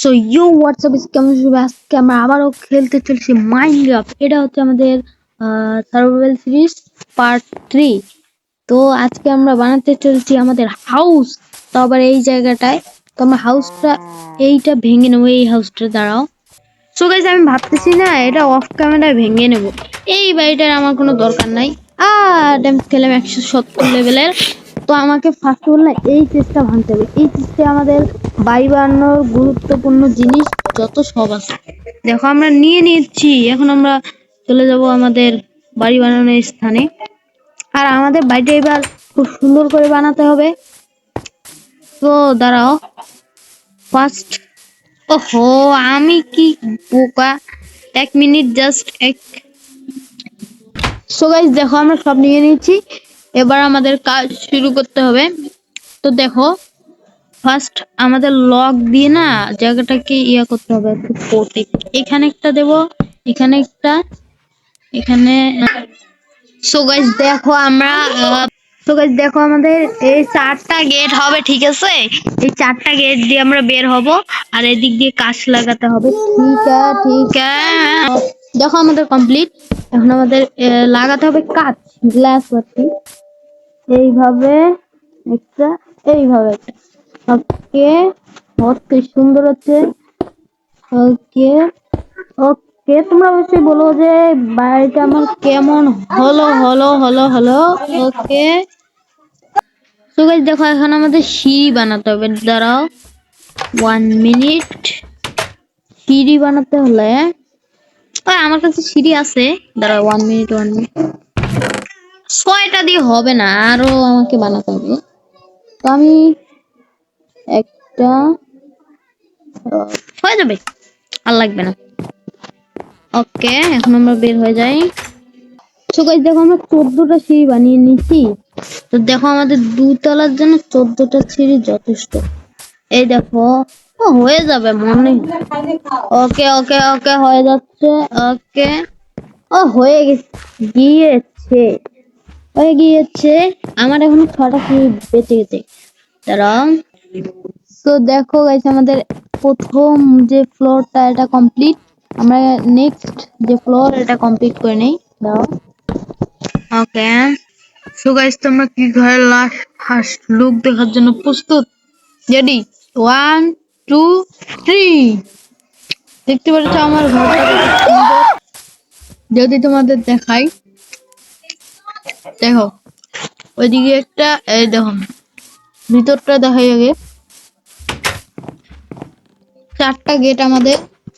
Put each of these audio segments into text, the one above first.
So you WhatsApp কেমন সবাই আজকে আমরা আবারও খেলতে চলছি মাইনক্রাফট এটা হচ্ছে আমাদের সার্ভাইভাল সিরিজ পার্ট থ্রি তো আজকে আমরা বানাতে চলছি আমাদের হাউস তো আবার এই জায়গাটায়। তো আমরা হাউসটা এইটা ভেঙে নেব, এই হাউসটা দাঁড়াও। সো গাইজ আমি ভাবতেছি না, এটা অফ ক্যামেরায় ভেঙে নেব। এই বাড়িটার আমার কোনো দরকার নাই। আর ড্যামেজ খেলাম একশো সত্তর লেভেলের তো আমাকে ফার্স্ট না এই চেষ্টা ভাঙতে হবে। এই চেষ্টা আমাদের বাড়ি বানানোর গুরুত্বপূর্ণ জিনিস যত সব আছে। দেখো, আমরা নিয়ে নিচ্ছি। এখন আমরা চলে যাব আমাদের বাড়ি বানানোর স্থানে। আর আমাদের বাড়িটা এবার খুব সুন্দর করে বানাতে হবে। তো দাঁড়াও। ফার্স্ট ওহো, আমি কি বোকা? এক মিনিট জাস্ট এক। সো গাইস দেখো, আমরা সব নিয়ে নিয়েছি এবার আমাদের কাজ শুরু করতে হবে। তো দেখো ফার্স্ট আমাদের লক দিয়ে না জায়গাটাকে ইয়া করতে হবে এখানে একটা দেব, এখানে একটা, এখানে সো দেখো আমরা সো দেখো আমাদের এই চারটা গেট হবে, ঠিক আছে? এই চারটা গেট দিয়ে আমরা বের হব, আর এদিক দিয়ে কাঁচ লাগাতে হবে। ঠিক আছে ঠিক আছে। দেখো আমাদের কমপ্লিট এখন আমাদের লাগাতে হবে কাঁচ গ্লাস বাতি এইভাবে একটা এইভাবে। একটা ওকে ওকে সুন্দর হচ্ছে। ওকে ওকে, তোমরা অবশ্যই বলো যে বাড়িটা আমার কেমন? হলো হলো হলো হলো। ওকে। তো গাইস দেখো, এখন আমাদের সিঁড়ি বানাতে হবে। দাঁড়াও। ওয়ান মিনিট সিঁড়ি বানাতে হলে আমার কাছে সিঁড়ি আছে। দাঁড়াও ওয়ান মিনিট ওয়ান মিনিট ছয়টা দিয়ে হবে না, আরও আমাকে বানাতে হবে। তো আমি একটা, হয়ে যাবে, আর লাগবে না। ওকে, এখন আমরা বের হয়ে যাই। তো গাইস দেখো আমরা চোদ্দটা সিঁড়ি বানিয়ে নিচ্ছি তো দেখো আমাদের দুতলার জন্য চোদ্দটা সিঁড়ি যথেষ্ট। এই দেখো হয়ে যাবে মনে। ওকে ওকে ওকে, হয়ে যাচ্ছে, ওকে। ও, হয়ে গিয়েছে। হয়ে গিয়েছে। আমার এখন ছটা সিঁড়ি বেঁচে গেছে। দাঁড়াও। তো দেখো গাইস আমাদের প্রথম যে ফ্লোরটা এটা কমপ্লিট আমরা নেক্সট যে ফ্লোর এটা কমপ্লিট করে নেই। দাও ওকে। সো গাইস তোমরা কি ঘরের লাস্ট ফার্স্ট লুক দেখার জন্য প্রস্তুত? রেডি ওয়ান টু থ্রি দেখতে পাচ্ছ আমার যদি তোমাদের দেখাই, দেখো, ওইদিকে একটা, এই দেখো, ভিতরটা দেখাই আগে। চারটা গেট আমাদের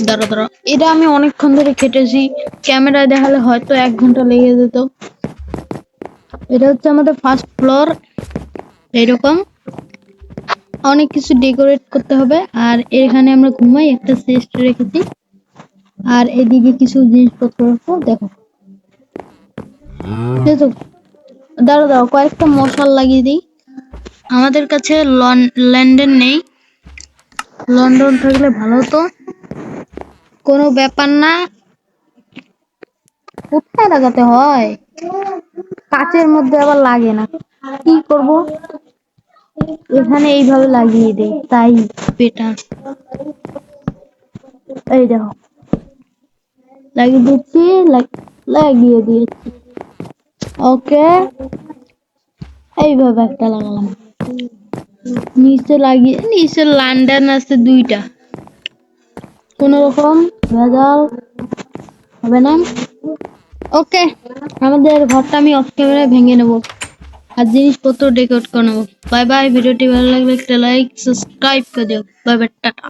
দাঁড়া দাঁড়া এটা আমি অনেকক্ষণ ধরে কেটেছি ক্যামেরায় দেখালে হয়তো এক ঘণ্টা লেগে যেত। এটা হচ্ছে আমাদের ফার্স্ট ফ্লোর এইরকম। অনেক কিছু ডেকোরেট করতে হবে। আর এখানে আমরা ঘুমাই একটা চেস্ট রেখেছি। আর এদিকে কিছু জিনিসপত্র দেখো। দেখো দাঁড়া দাঁড়া কয়েকটা মশাল লাগিয়ে দিই। আমাদের কাছে ল্যান্ডেন নেই। লন্ডন থাকলে ভালো হতো। কোনো ব্যাপার না। কোথায় লাগাতে হয়? কাচের মধ্যে আবার লাগে না। কি করব? এখানে এইভাবে লাগিয়ে দেই তাই। বেটার এই দেখো। লাগিয়ে দিচ্ছি লাগিয়ে দিয়েছি। ওকে। এইভাবে একটা লাগালাম। নিচে লাগিয়ে নিচে লন্ডন আছে দুইটা। কোন রকম ভেজাল হবে না। ওকে আমাদের ঘরটা আমি অফ ক্যামেরায় ভেঙে নেব। আর জিনিসপত্র ডেকোরেট করে নেব। বাই বাই ভিডিওটি ভালো লাগলে একটা লাইক সাবস্ক্রাইব করে দিও। Bye bye tata.